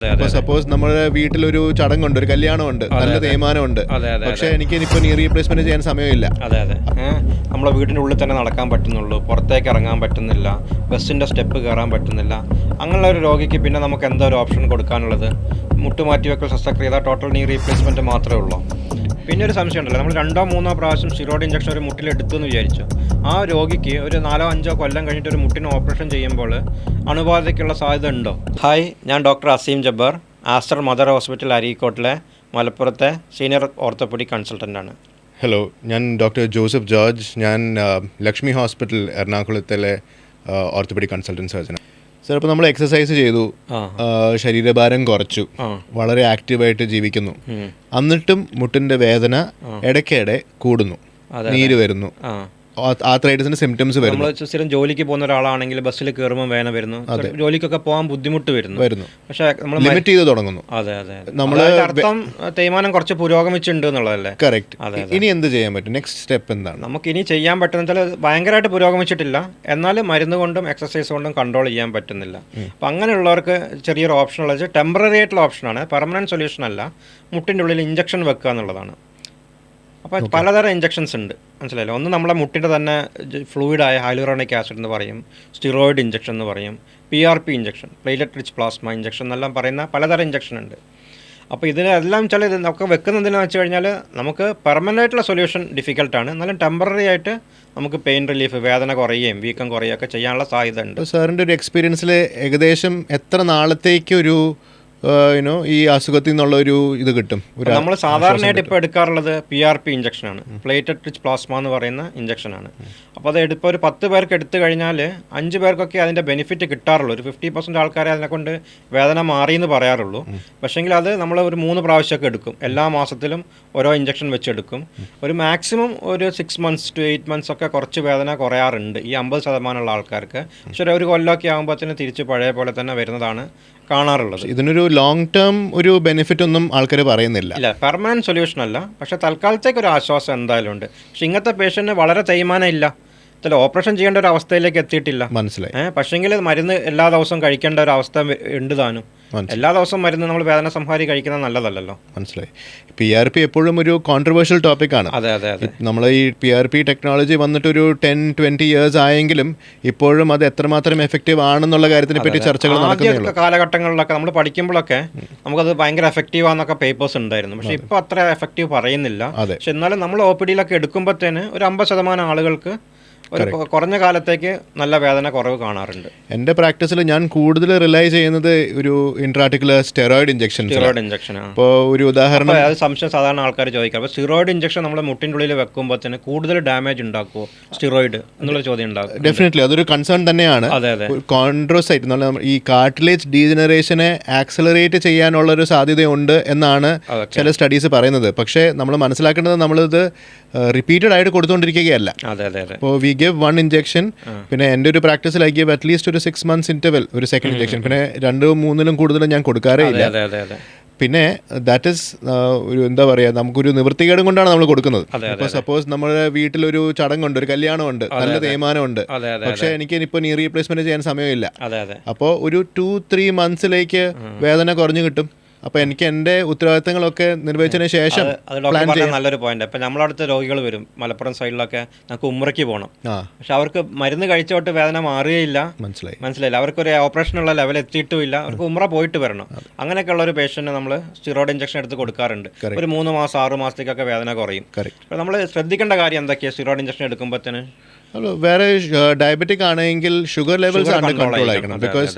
ഇപ്പൊ സപ്പോസ് നമ്മുടെ വീട്ടിലൊരു ചടങ്ങുണ്ട് ഒരു കല്യാണമുണ്ട് നല്ല തേയ്മാനമുണ്ട് പക്ഷെ എനിക്ക് ഇപ്പൊ നീ റീപ്ലേസ്മെന്റ് ചെയ്യാൻ സമയമില്ല. അതെ അതെ. നമ്മളെ വീടിന്റെ ഉള്ളിൽ തന്നെ നടക്കാൻ പറ്റുന്നുള്ളൂ പുറത്തേക്ക് ഇറങ്ങാൻ പറ്റുന്നില്ല ബസ്സിന്റെ സ്റ്റെപ്പ് കയറാൻ പറ്റുന്നില്ല. അങ്ങനെയുള്ള ഒരു രോഗിക്ക് പിന്നെ നമുക്ക് എന്താ ഒരു ഓപ്ഷൻ കൊടുക്കാനുള്ളത്? മുട്ടുമാറ്റിവെക്കൽ ശസ്ത്രക്രിയ ടോട്ടൽ നീ റീപ്ലേസ്മെന്റ് മാത്രമേ ഉള്ളൂ. പിന്നെ ഒരു സംശയം ഉണ്ടല്ലോ നമ്മൾ രണ്ടോ മൂന്നോ പ്രാവശ്യം സിറോഡ് ഇഞ്ചക്ഷൻ ഒരു മുട്ടിൽ എടുത്തു എന്ന് വിചാരിച്ചു. ആ രോഗിക്ക് ഒരു നാലോ അഞ്ചോ കൊല്ലം കഴിഞ്ഞിട്ട് ഒരു മുട്ടിന് ഓപ്പറേഷൻ ചെയ്യുമ്പോൾ അണുബാധയ്ക്കുള്ള സാധ്യത ഉണ്ടോ? ഹായ് ഞാൻ doctor Aseem Jabbar Aster mother hospital അരീക്കോട്ടിലെ മലപ്പുറത്തെ സീനിയർ ഓർത്തോപെഡിക് കൺസൾട്ടന്റാണ് ഹലോ ഞാൻ ഡോക്ടർ ജോസഫ് ജോർജ്. ഞാൻ ലക്ഷ്മി ഹോസ്പിറ്റൽ എറണാകുളത്തിലെ ഓർത്തോപെഡിക് കൺസൾട്ടന്റ് സർജനാണ് സാർ ഇപ്പോൾ നമ്മൾ എക്സസൈസ് ചെയ്തു. ശരീരഭാരം കുറച്ചു. വളരെ ആക്റ്റീവായിട്ട് ജീവിക്കുന്നു. എന്നിട്ടും മുട്ടിന്റെ വേദന ഇടയ്ക്കിടെ കൂടുന്നു. നീര് വരുന്നു. ആ ആത്രൈറ്റിസിന്റെ സിംറ്റംസ് വരുന്നു. നമ്മൾ സ്ഥിരം ജോലിക്ക് പോകുന്ന ഒരാളാണെങ്കിൽ ബസ്സിൽ കയറുമ്പോൾ വേന വരുന്നു. ജോലിക്കൊക്കെ പോകാൻ ബുദ്ധിമുട്ട് വരുന്നു. വരുന്നു. പക്ഷേ നമ്മൾ ലിമിറ്റ് ചെയ്ത് തുടങ്ങുന്നു. അതെ അതെ നമ്മൾ അർത്ഥം തേയ്മാനം കുറച്ച് പുരോഗമിച്ചിട്ടുണ്ട് എന്നുള്ളതല്ലേ? കറക്റ്റ് ഇനി എന്ത് ചെയ്യാൻ പറ്റും? നെക്സ്റ്റ് സ്റ്റെപ്പ് എന്താണ്? നമുക്ക് ഇനി ചെയ്യാൻ പറ്റുന്ന വെച്ചാൽ ഭയങ്കരമായിട്ട് പുരോഗമിച്ചിട്ടില്ല. എന്നാൽ മരുന്ന് കൊണ്ടും എക്സസൈസ് കൊണ്ടും കൺട്രോൾ ചെയ്യാൻ പറ്റുന്നില്ല. അപ്പം അങ്ങനെയുള്ളവർക്ക് ചെറിയൊരു ഓപ്ഷൻ ഉള്ളത് ടെമ്പററി ആയിട്ടുള്ള ഓപ്ഷനാണ് പെർമനന്റ് സൊല്യൂഷൻ അല്ല. മുട്ടിന്റെ ഉള്ളിൽ ഇഞ്ചക്ഷൻ വെക്കുക എന്നുള്ളതാണ്. അപ്പോൾ പലതരം ഇഞ്ചക്ഷൻസ് ഉണ്ട്. മനസ്സിലായില്ലേ? ഒന്ന് നമ്മളെ മുട്ടിന്റെ തന്നെ ഫ്ലൂയിഡായ ഹൈലുറോണിക് ആസിഡ് എന്ന് പറയും സ്റ്റിറോയിഡ് ഇഞ്ചക്ഷൻ എന്ന് പറയും P R P injection platelet rich plasma injection എന്നെല്ലാം പറയുന്ന പലതരം ഇഞ്ചക്ഷൻ ഉണ്ട്. അപ്പോൾ ഇതിനെല്ലാം ചില ഇത് നമുക്ക് വെക്കുന്നതെന്ന് വെച്ച് കഴിഞ്ഞാൽ നമുക്ക് പെർമനന്റ് ആയിട്ടുള്ള സൊല്യൂഷൻ ഡിഫിക്കൽട്ടാണ് എന്നാലും ടെമ്പററി ആയിട്ട് നമുക്ക് പെയിൻ റിലീഫ് വേദന കുറയുകയും വീക്കം കുറയുകയൊക്കെ ചെയ്യാനുള്ള സാധ്യത ഉണ്ട്. സാറിന്റെ ഒരു എക്സ്പീരിയൻസിൽ ഏകദേശം എത്ര നാളത്തേക്ക് ഒരു യുനോ ഈ അസുഖത്തിൽ നിന്നുള്ള ഒരു ഇത് കിട്ടും. നമ്മൾ സാധാരണയായിട്ട് ഇപ്പോൾ എടുക്കാറുള്ളത് പി ആർ പി ഇഞ്ചക്ഷനാണ് പ്ലേറ്റഡ് റിച്ച് പ്ലാസ്മ എന്ന് പറയുന്ന ഇഞ്ചക്ഷനാണ് അപ്പോൾ അത് എടുപ്പോൾ ഒരു പത്ത് പേർക്ക് എടുത്തു കഴിഞ്ഞാൽ അഞ്ച് പേർക്കൊക്കെ അതിന്റെ ബെനിഫിറ്റ് കിട്ടാറുള്ളൂ. ഒരു ഫിഫ്റ്റി പെർസെന്റ് ആൾക്കാരെ അതിനെക്കൊണ്ട് വേദന മാറി എന്ന് പറയാറുള്ളൂ. പക്ഷേങ്കിൽ അത് നമ്മൾ ഒരു മൂന്ന് പ്രാവശ്യമൊക്കെ എടുക്കും. എല്ലാ മാസത്തിലും ഓരോ ഇഞ്ചക്ഷൻ വെച്ചെടുക്കും ഒരു മാക്സിമം ഒരു six months to eight months ഒക്കെ കുറച്ച് വേദന കുറയാറുണ്ട്. ഈ അമ്പത് ശതമാനമുള്ള ആൾക്കാർക്ക്. പക്ഷേ ഒരു കൊല്ലമൊക്കെ ആകുമ്പോഴത്തേന് തിരിച്ച് പഴയ പോലെ തന്നെ വരുന്നതാണ് കാണാറുള്ളത്. ഇതിനൊരു ലോങ് ടേം ഒരു ബെനിഫിറ്റ് ഒന്നും ആൾക്കാർ പറയുന്നില്ല. ഇല്ല പെർമനന്റ് സൊല്യൂഷൻ അല്ല. പക്ഷെ തൽക്കാലത്തേക്ക് ഒരു ആശ്വാസം എന്തായാലും ഉണ്ട്. പക്ഷെ ഇങ്ങനത്തെ പേഷ്യന്റിന് വളരെ തേയ്മാനം ഇല്ല ചില ഓപ്പറേഷൻ ചെയ്യേണ്ട ഒരു അവസ്ഥയിലേക്ക് എത്തിയിട്ടില്ല. മനസ്സിലായി. പക്ഷേങ്കിൽ മരുന്ന് എല്ലാ ദിവസവും കഴിക്കേണ്ട ഒരു അവസ്ഥ ഉണ്ട് താനും. എല്ലാ ദിവസവും മരുന്ന് നമ്മൾ വേദന സംഹാരി കഴിക്കുന്നത് നല്ലതല്ലല്ലോ. മനസ്സിലായി. പി ആർ പി എപ്പോഴും ഒരു കോൺട്രവേഴ്ഷ്യൽ ടോപ്പിക്കാണ് അതെ അതെ അതെ. നമ്മൾ ഈ പി ആർ പി ടെക്നോളജി വന്നിട്ടൊരു ടെൻ ട്വന്റി ഇയേഴ്സ് ആയെങ്കിലും ഇപ്പോഴും അത് എത്രമാത്രം എഫക്റ്റീവ് ആണെന്നുള്ള കാര്യത്തിനെ പറ്റി ചർച്ചകൾ കാലഘട്ടങ്ങളിലൊക്കെ നമ്മൾ പഠിക്കുമ്പോഴൊക്കെ നമുക്കത് ഭയങ്കര എഫക്റ്റീവ് ആണെന്നൊക്കെ പേപ്പേഴ്സ് ഉണ്ടായിരുന്നു. പക്ഷെ ഇപ്പോൾ അത്ര എഫക്റ്റീവ് പറയുന്നില്ല. പക്ഷെ എന്നാലും നമ്മൾ ഒ പി ഡിയിലൊക്കെ എടുക്കുമ്പോഴത്തേന് ഒരു അമ്പത് ശതമാനം ആളുകൾക്ക് ഒരു കുറഞ്ഞ കാലത്തേക്ക് നല്ല വേദന കുറവ് കാണാറുണ്ട്. എന്റെ പ്രാക്ടീസിൽ ഞാൻ കൂടുതൽ റിലൈ ചെയ്യുന്നത് ഒരു intraarticular steroid injection steroid injection അപ്പോൾ ഇപ്പോൾ ഒരു ഉദാഹരണം അത് സംശയം സാധാരണ ആൾക്കാർ ചോദിക്കാം അപ്പോൾ സ്റ്റിറോയിഡ് ഇഞ്ചക്ഷൻ നമ്മുടെ മുട്ടിന്റെ ഉള്ളിൽ വെക്കുമ്പോൾ തന്നെ കൂടുതൽ ഡാമേജ് ഉണ്ടാക്കുമോ സ്റ്റിറോയിഡ് എന്നുള്ള ചോദ്യം ഉണ്ടാകും ഡെഫിനറ്റ്ലി അതൊരു കൺസേൺ തന്നെയാണ്. കോൺട്രോസൈറ്റ് നമ്മ- ഈ കാർട്ടിലേജ് ഡീജനറേഷനെ ആക്സലറേറ്റ് ചെയ്യാനുള്ള ഒരു സാധ്യതയുണ്ട് എന്നാണ്. ചില സ്റ്റഡീസ് പറയുന്നത്. പക്ഷേ നമ്മൾ മനസ്സിലാക്കേണ്ടത് നമ്മളിത് റിപ്പീറ്റഡ് ആയിട്ട് കൊടുത്തുകൊണ്ടിരിക്കുകയല്ല. അതെ അതെ അതെ. അപ്പോൾ വി ഗിവ് വൺ ഇഞ്ചക്ഷൻ പിന്നെ എന്റെ ഒരു പ്രാക്ടീസിൽ ഐ ഗിവ് അറ്റ്ലീസ്റ്റ് ഒരു സിക്സ് മന്ത്സ് ഇന്റർവെൽ ഒരു സെക്കൻഡ് ഇഞ്ചക്ഷൻ പിന്നെ രണ്ടും മൂന്നിലും കൂടുതലും ഞാൻ കൊടുക്കാറേ ഇല്ല. പിന്നെ ദാറ്റ് ഇസ് ഒരു എന്താ പറയുക നമുക്കൊരു നിവൃത്തികേടും കൊണ്ടാണ് നമ്മൾ കൊടുക്കുന്നത്. ഇപ്പോൾ സപ്പോസ് നമ്മുടെ വീട്ടിലൊരു ചടങ്ങുണ്ട് ഒരു കല്യാണമുണ്ട് നല്ല തേയ്മാനമുണ്ട്. പക്ഷെ എനിക്ക് ഇപ്പോൾ നീ റീപ്ലേസ്മെന്റ് ചെയ്യാൻ സമയമില്ല. അപ്പോൾ ഒരു ടു ത്രീ മന്ത്സിലേക്ക് വേദന കുറഞ്ഞു കിട്ടും. അപ്പോൾ എനിക്ക് എന്റെ ഉത്തരവാദിത്തങ്ങളൊക്കെ നിർവഹിച്ചതിന് ശേഷം നല്ലൊരു പോയിന്റ് ഇപ്പം നമ്മളടുത്ത് രോഗികൾ വരും. മലപ്പുറം സൈഡിലൊക്കെ നമുക്ക് ഉമ്രയ്ക്ക് പോകണം പക്ഷെ അവർക്ക് മരുന്ന് കഴിച്ചോട്ട് വേദന മാറുകയില്ല. മനസ്സിലായി. മനസ്സിലായില്ല. ഓപ്പറേഷൻ ഉള്ള ലെവൽ എത്തിയിട്ടുമില്ല അവർക്ക് ഉമ്ര പോയിട്ട് വരണം. അങ്ങനെയൊക്കെയുള്ള ഒരു പേഷ്യന്റ് നമ്മൾ സ്റ്റിറോയിഡ് ഇഞ്ചക്ഷൻ എടുത്ത് കൊടുക്കാറുണ്ട്. ഒരു മൂന്ന് മാസം ആറ് മാസത്തേക്കൊക്കെ വേദന കുറയും. അപ്പൊ അപ്പോൾ നമ്മൾ ശ്രദ്ധിക്കേണ്ട കാര്യം എന്തൊക്കെയാണ് സ്റ്റിറോയിഡ് ഇഞ്ചക്ഷൻ എടുക്കുമ്പോഴത്തേന് വേറെ ഡയബറ്റിക് ആണെങ്കിൽ ഷുഗർ ലെവൽസ് അണ്ടർ കൺട്രോൾ. ആയിരിക്കണം. ബിക്കോസ്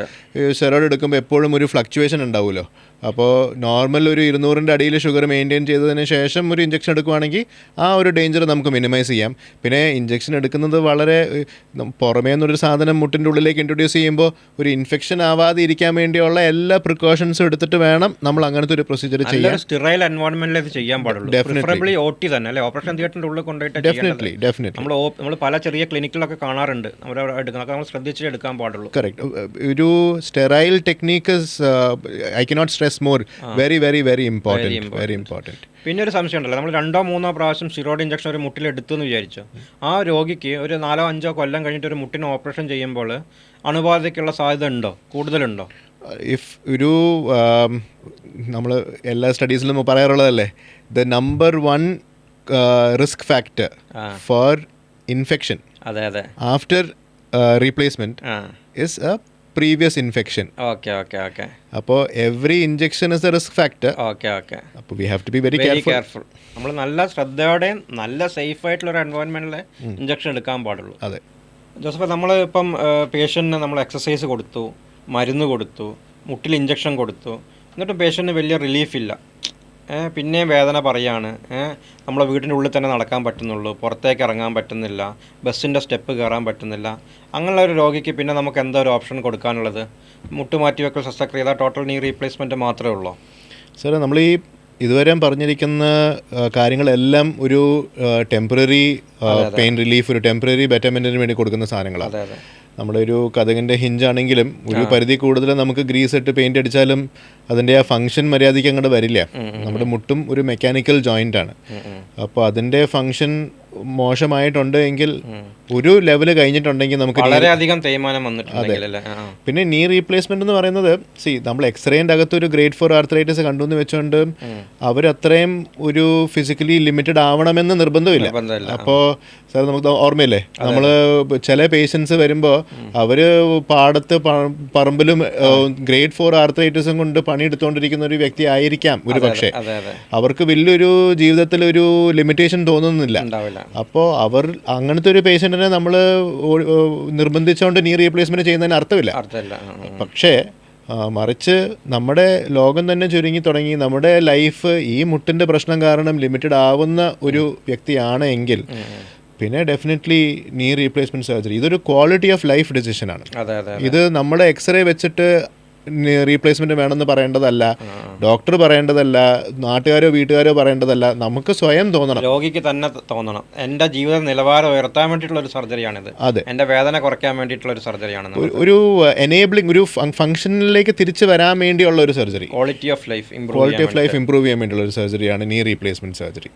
സെറോയിഡ് എടുക്കുമ്പോൾ എപ്പോഴും ഒരു ഫ്ലക്ച്വേഷൻ ഉണ്ടാവുമല്ലോ. അപ്പോൾ നോർമൽ ഒരു ഇരുന്നൂറിന്റെ അടിയിൽ ഷുഗർ മെയിന്റെയിൻ ചെയ്തതിന് ശേഷം ഒരു ഇഞ്ചക്ഷൻ എടുക്കുവാണെങ്കിൽ ആ ഒരു ഡേഞ്ചർ നമുക്ക് മിനിമൈസ് ചെയ്യാം. പിന്നെ ഇഞ്ചക്ഷൻ എടുക്കുന്നത് വളരെ പുറമേ നിന്നൊരു സാധനം മുട്ടിന്റെ ഉള്ളിലേക്ക് ഇൻട്രൊഡ്യൂസ് ചെയ്യുമ്പോൾ ഒരു ഇൻഫെക്ഷൻ ആവാതെ ഇരിക്കാൻ വേണ്ടിയുള്ള എല്ലാ പ്രിക്കോഷൻസും എടുത്തിട്ട് വേണം നമ്മൾ അങ്ങനത്തെ ഒരു പ്രൊസീജിയർ ചെയ്യാൻ. സ്റ്റിറൈൽ എൻവയോൺമെന്റിൽ ചെയ്യാൻ പാടുള്ളൂ. ഓട്ടി തന്നെ അല്ലേ? ഓപ്പറേഷൻ തിയേറ്ററിന്റെ ഉള്ളിൽ കൊണ്ടുപോയിട്ട്. ഡെഫിനറ്റ്ലി ഡെഫിനറ്റ്ലി നമ്മൾ നമ്മൾ പല ചെറിയ ക്ലിനിക്കിലൊക്കെ കാണാറുണ്ട്. നമ്മൾ എടുക്കുന്നത് നമ്മൾ ശ്രദ്ധിച്ചിട്ട് എടുക്കാൻ പാടുള്ളൂ. കറക്റ്റ് ഒരു sterile technique I cannot stress more very very very important very important പിന്നെ ഒരു സംശയം ഉണ്ടല്ലോ. നമ്മൾ രണ്ടോ മൂന്നോ പ്രാവശ്യം സിറോഡ് ഇഞ്ചക്ഷൻ ഒരു മുട്ടിൽ എടുത്തു എന്ന് വിചാരിച്ചു. ആ രോഗിക്ക് ഒരു നാലോ അഞ്ചോ കൊല്ലം കഴിഞ്ഞിട്ട് ഒരു മുട്ടിന് ഓപ്പറേഷൻ ചെയ്യുമ്പോൾ അണുബാധയ്ക്കുള്ള സാധ്യത ഉണ്ടോ? കൂടുതലുണ്ടോ? ഇഫ് ഒരു നമ്മൾ എല്ലാ സ്റ്റഡീസിലും പറയാറുള്ളതല്ലേ the number one risk factor for infection അതെ അതെ. After replacement is a previous infection okay okay okay അപ്പോൾ every injection is a risk factor okay okay അപ്പോൾ we have to be very careful നമ്മൾ നല്ല ശ്രദ്ധയോടെയും നല്ല സേഫ് ആയിട്ടുള്ള ഒരു എൻവയോൺമെന്റിൽ injection എടുക്കാൻ പാടുള്ളൂ. അതെ. ജോസഫ് നമ്മൾ ഇപ്പം പേഷ്യന്റിന് നമ്മൾ എക്സസൈസ് കൊടുത്തു മരുന്ന് കൊടുത്തു മുട്ടിൽ ഇഞ്ചക്ഷൻ കൊടുത്തു. എന്നിട്ടും പേഷ്യന്റിന് വലിയ റിലീഫ് ഇല്ല. പിന്നെയും വേദന പറയാണ്. നമ്മളെ വീടിന്റെ ഉള്ളിൽ തന്നെ നടക്കാൻ പറ്റുന്നുള്ളൂ. പുറത്തേക്ക് ഇറങ്ങാൻ പറ്റുന്നില്ല. ബസ്സിന്റെ സ്റ്റെപ്പ് കയറാൻ പറ്റുന്നില്ല. അങ്ങനെയുള്ള ഒരു രോഗിക്ക് പിന്നെ നമുക്ക് എന്താ ഒരു ഓപ്ഷൻ കൊടുക്കാനുള്ളത്? മുട്ടുമാറ്റി വെക്കൽ ശസ്ത്രക്രിയ ടോട്ടൽ നീ റീപ്ലേസ്മെന്റ് മാത്രമേ ഉള്ളൂ. സാറേ നമ്മൾ ഈ ഇതുവരെ പറഞ്ഞിരിക്കുന്ന കാര്യങ്ങളെല്ലാം ഒരു ടെമ്പററി പെയിൻ റിലീഫ് ഒരു ടെമ്പററി ബെറ്റർമെന്റിന് വേണ്ടി കൊടുക്കുന്ന സാധനങ്ങളാണ്. അതെ അതെ. നമ്മുടെ ഒരു കഥകിന്റെ ഹിഞ്ചാണെങ്കിലും ഒരു പരിധി കൂടുതൽ നമുക്ക് ഗ്രീസ് ഇട്ട് പെയിന്റ് അടിച്ചാലും അതിന്റെ ആ ഫംഗ്ഷൻ മര്യാദയ്ക്ക് അങ്ങോട്ട് വരില്ല. നമ്മുടെ മുട്ടും ഒരു മെക്കാനിക്കൽ ജോയിന്റ് ആണ്. അപ്പോൾ അതിന്റെ ഫംഗ്ഷൻ മോശമായിട്ടുണ്ട് എങ്കിൽ ഒരു ലെവൽ കഴിഞ്ഞിട്ടുണ്ടെങ്കിൽ നമുക്ക് വളരെയധികം തേയ്മാനം ആ. പിന്നെ നീ റീപ്ലേസ്മെന്റ് എന്ന് പറയുന്നത് സി നമ്മൾ എക്സ്റേന്റെ അകത്ത് ഒരു ഗ്രേഡ് ഫോർ ആർത്രൈറ്റിസ് കണ്ടു എന്ന് വെച്ചുകൊണ്ട് അവരത്രയും ഒരു ഫിസിക്കലി ലിമിറ്റഡ് ആവണമെന്ന് നിർബന്ധമില്ല. അപ്പോ അപ്പോൾ സാർ നമുക്ക് ഓർമ്മയില്ലേ? നമ്മൾ ചില പേഷ്യൻസ് വരുമ്പോ അവർ പാടത്ത് പറമ്പിലും ഗ്രേഡ് ഫോർ ആർത്രൈറ്റിസും കൊണ്ട് പണിയെടുത്തുകൊണ്ടിരിക്കുന്ന ഒരു വ്യക്തി ആയിരിക്കാം ഒരു പക്ഷേ. അവർക്ക് വലിയൊരു ജീവിതത്തിൽ ഒരു ലിമിറ്റേഷൻ തോന്നുന്നില്ല അപ്പോൾ അവർ അങ്ങനത്തെ ഒരു പേഷ്യന്റിനെ നമ്മൾ നിർബന്ധിച്ചുകൊണ്ട് നീ റീപ്ലേസ്മെന്റ് ചെയ്യുന്നതിന് അർത്ഥമില്ല. അർത്ഥമില്ല. പക്ഷേ മറിച്ച് നമ്മുടെ ലോകം തന്നെ ചുരുങ്ങി തുടങ്ങി നമ്മുടെ ലൈഫ് ഈ മുട്ടിന്റെ പ്രശ്നം കാരണം ലിമിറ്റഡ് ആവുന്ന ഒരു വ്യക്തിയാണ് എങ്കിൽ പിന്നെ ഡെഫിനറ്റ്ലി നീ റീപ്ലേസ്മെന്റ് സർജറി ഇതൊരു ക്വാളിറ്റി ഓഫ് ലൈഫ് ഡിസിഷനാണ് ഇത് നമ്മുടെ എക്സ്റേ വെച്ചിട്ട് റീപ്ലേസ്മെന്റ് വേണമെന്ന് പറയേണ്ടതല്ല. ഡോക്ടർ പറയേണ്ടതല്ല നാട്ടുകാരോ വീട്ടുകാരോ പറയേണ്ടതല്ല. നമുക്ക് സ്വയം തോന്നണം. രോഗിക്ക് തന്നെ തോന്നണം. എന്റെ ജീവിത നിലവാരം ഉയർത്താൻ വേണ്ടിയിട്ടുള്ള ഒരു സർജറിയാണിത്. അതെ. എന്റെ വേദന കുറയ്ക്കാൻ വേണ്ടിയിട്ടുള്ള ഒരു സർജറിയാണ് ഒരു- എനേബിളിംഗ് ഒരു ഫംഗ്ഷനിലേക്ക് തിരിച്ചു വരാൻ വേണ്ടിയുള്ള ഒരു surgery. Quality of life quality of life improve ചെയ്യാൻ വേണ്ടിയുള്ള ഒരു സർജറിയാണ് നീ റീപ്ലേസ്മെന്റ് സർജറി